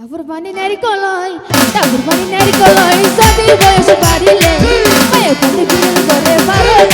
ডাবুর পানি নারিকলয় ডাবুর পানি নারিকলয় সাদির বয়স বাড়িলে মায়া করে বিল করে পারে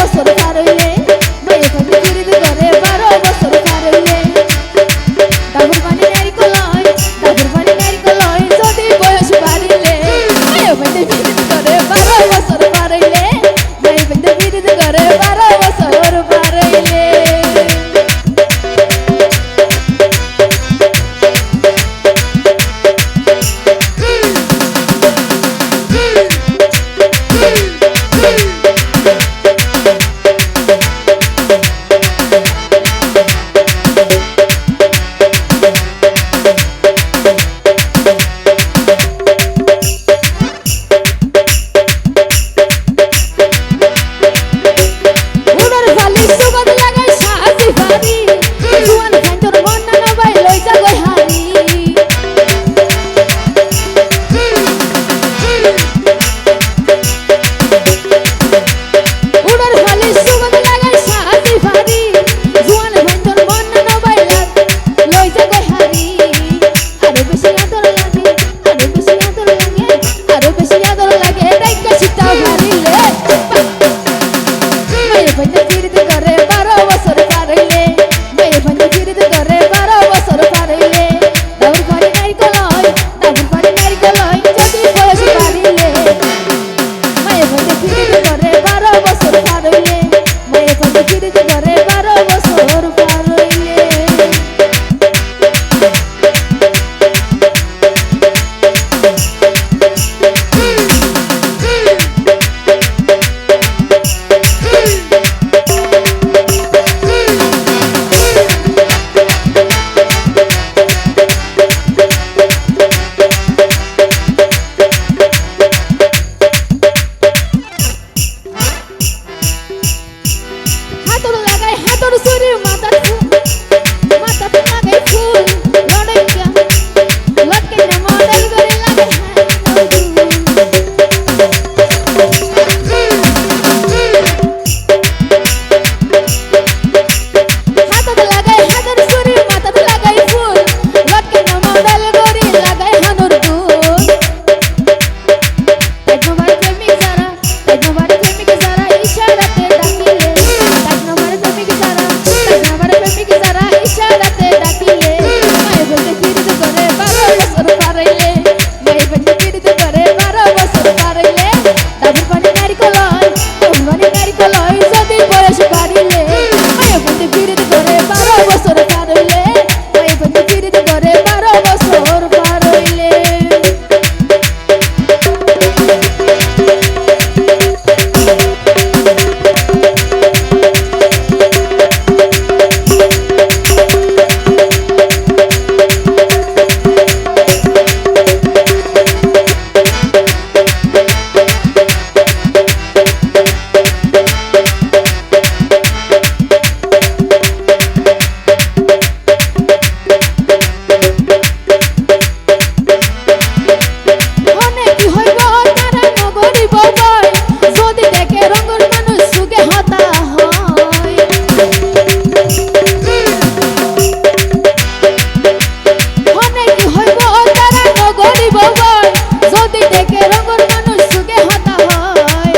হইব বল যদি দেখে রঙর মানুষ সুখে হাতা হয়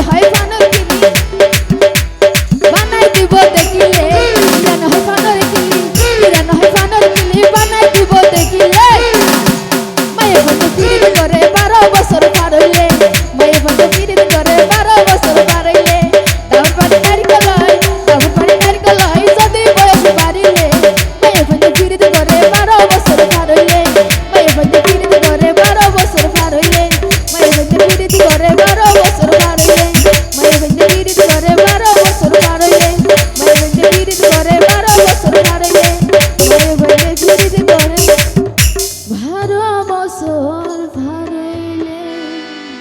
হয়